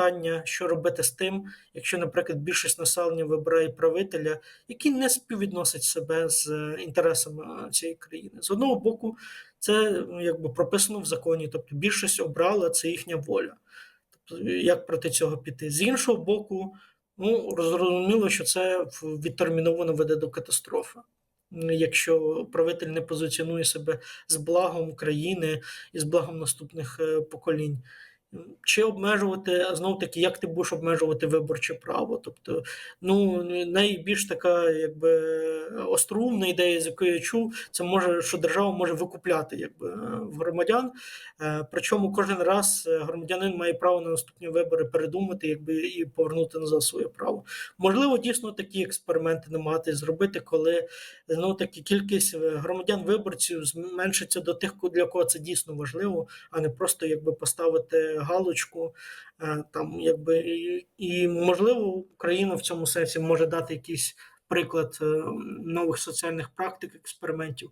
питання, що робити з тим, якщо, наприклад, більшість населення вибирає правителя, який не співвідносить себе з е, інтересами е, цієї країни. З одного боку, це ну, якби прописано в законі, тобто більшість обрала це їхня воля. Тобто, як проти цього піти? З іншого боку, ну зрозуміло, що це відтерміновано веде до катастрофи. Якщо правитель не позиціонує себе з благом країни і з благом наступних е, поколінь. Чи обмежувати, знов таки, як ти будеш обмежувати виборче право? Тобто, ну найбільш така, якби остроумна ідея, з якої я чув, це може, що держава може викупляти якби е, в громадян. Е, Причому кожен раз е, громадянин має право на наступні вибори передумати, якби і повернути назад своє право. Можливо, дійсно такі експерименти намагатись зробити, коли знову таки кількість е, громадян-виборців зменшиться до тих, для кого це дійсно важливо, а не просто якби поставити галочку. е, Там якби і, можливо Україна в цьому сенсі може дати якийсь приклад е, нових соціальних практик, експериментів.